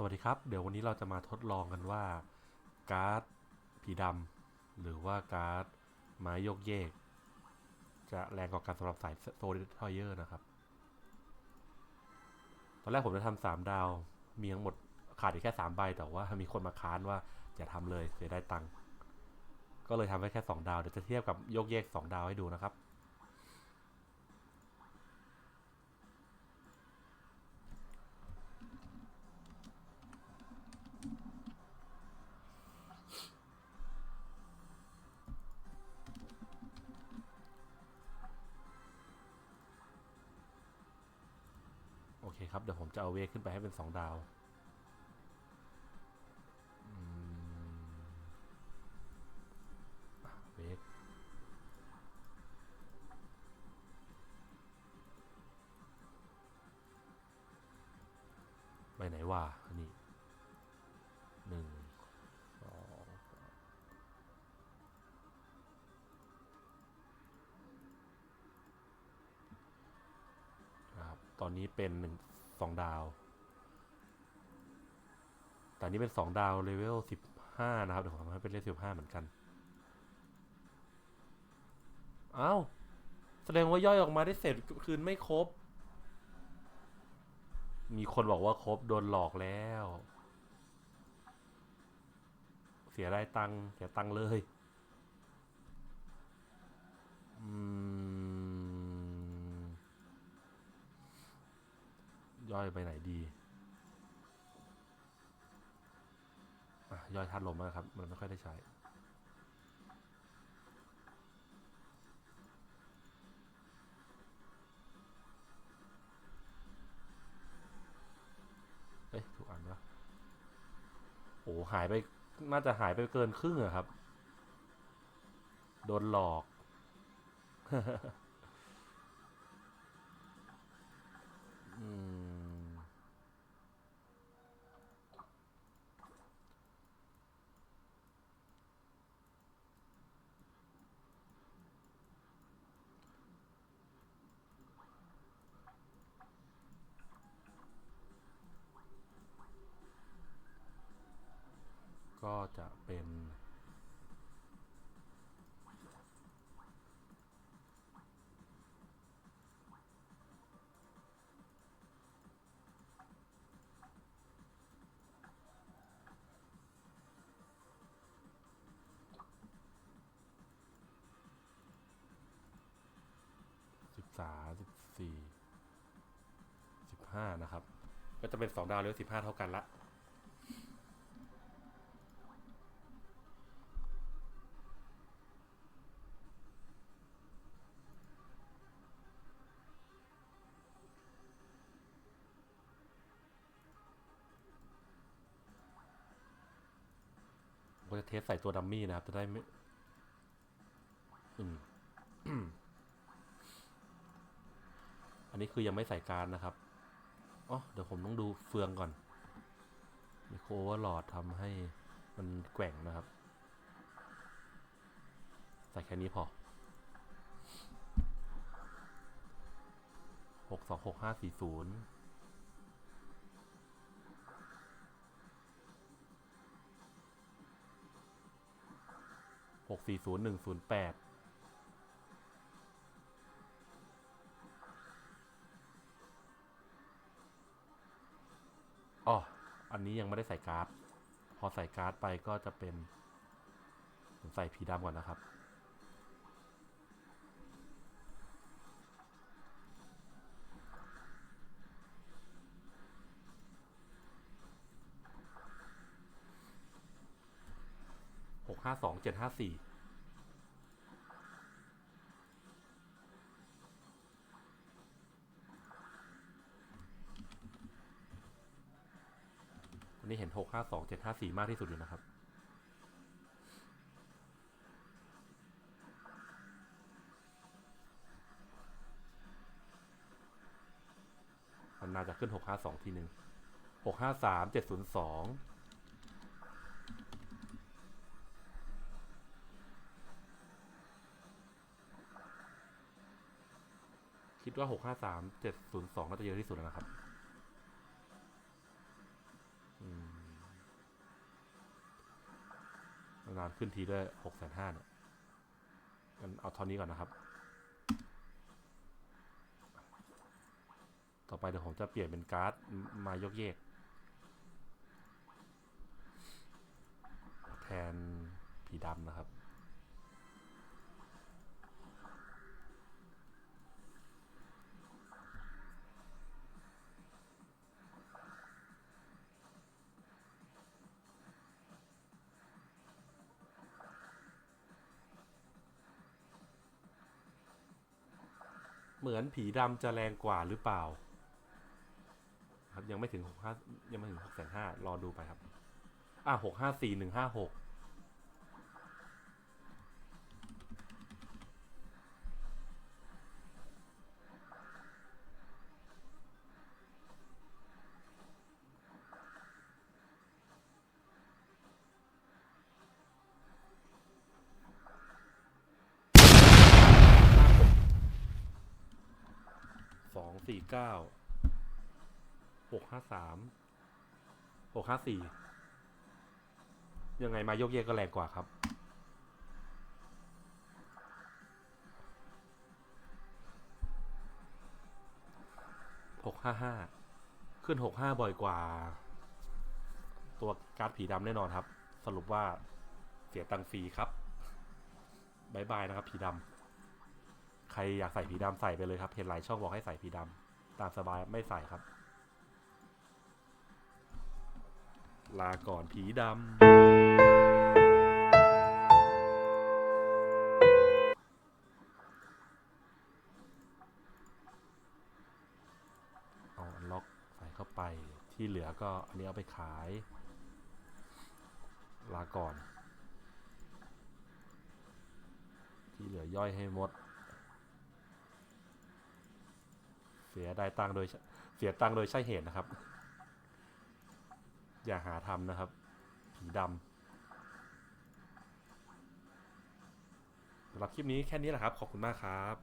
สวัสดีครับ เดี๋ยววันนี้เราจะมาทดลองกันว่า การ์ดผีดำหรือว่าการ์ดไม้ยกเยก จะแรงกว่ากันสำหรับสายโซลิทอยเยอร์นะครับ ตอนแรกผมจะทำสามดาว มีทั้งหมดขาดอีกแค่สามใบ แต่ว่ามีคนมาค้านว่าอย่าทำเลยเสียได้ตังค์ก็เลยทำไว้แค่สองดาว เดี๋ยวจะเทียบกับยกเยกสองดาวให้ดูนะครับ ครับ เดี๋ยวผมจะเอาเวกขึ้นไปให้เป็นสองดาวเวกไปไหนวะอันนี้หนึ่งสองครับ ตอนนี้เป็นหนึ่ง สองดาว แต่นี้เป็นสองดาวเลเวลสิบห้านะครับ เดี๋ยวผมทำให้เป็นเลเวลสิบห้าเหมือนกันเอ้าแสดงว่าย่อยออกมาได้เสร็จคืนไม่ครบ มีคนบอกว่าครบโดนหลอกแล้ว เสียได้ตังค์เสียตังค์เลย ไปไหนดีย่อยธาตุลมนะครับ มันไม่ค่อยได้ใช้ เอ๊ะถูกอันปะโอ้หายไป น่าจะหายไปเกินครึ่งอะครับ โดนหลอกอืม ก็จะเป็น สิบสามสิบสี่สิบห้านะครับ ก็จะเป็นสองดาวเลี้ยวสิบห้าเท่ากันละ จะเทสใส่ตัวดัมมี่นะครับ จะได้ไม่ อืม อันนี้คือยังไม่ใส่การนะครับ อ๋อ เดี๋ยวผมต้องดูเฟืองก่อนมีโคเวอร์หลอดทำให้มันแกว่งนะครับ ใส่แค่นี้พอหกสองหกห้าสี่ศูนย์ หกสี่ศูนย์หนึ่งศูนย์แปดอ๋อ อันนี้ยังไม่ได้ใส่การ์ด พอใส่การ์ดไปก็จะเป็น ผมใส่ผีดำก่อนนะครับ หกห้าสองเจ็ดห้าสี่ เห็นหกห้าสองเจ็ดห้าสี่มากที่สุดอยู่นะครับ มันน่าจะขึ้นหกห้าสองทีหนึ่งหกห้าสามเจ็ดศูนย์สองคิดว่าหกห้าสามเจ็ดศูนย์สองน่าจะเยอะที่สุดแล้วนะครับ นานขึ้นทีด้วยหกแสนห้าเนี่ยกันเอาเท่านี้ก่อนนะครับ ต่อไปเดี๋ยวผมจะเปลี่ยนเป็นการ์ดมายกเยก แทนผีดำนะครับ เหมือนผีดำจะแรงกว่าหรือเปล่า ครับยังไม่ถึงหกห้ายังไม่ถึงหกแสนห้ารอดูไปครับ อะหกห้าสี่หนึ่งห้าหก เก้าหกห้าสามหกห้าสี่ยังไงมายกเยกก็แรงกว่าครับ หกห้าห้า ขึ้นหกห้าบ่อยกว่า ตัวการ์ดผีดำแน่นอนครับ สรุปว่าเสียตังฟรีครับบายบายนะครับ ผีดำ ใครอยากใส่ผีดำใส่ไปเลยครับ เห็นหลายช่องบอกให้ใส่ผีดำ ตามสบายไม่ใส่ครับ ลาก่อนผีดำเอาอันล็อกใส่เข้าไปที่เหลือก็อันนี้เอาไปขาย ลาก่อน ที่เหลือย่อยให้หมด เสียได้ตังโดยเสียตังโดยใช่เหตุนะครับ อย่าหาทำนะครับผีดำสำหรับคลิปนี้แค่นี้แหละครับ ขอบคุณมากครับ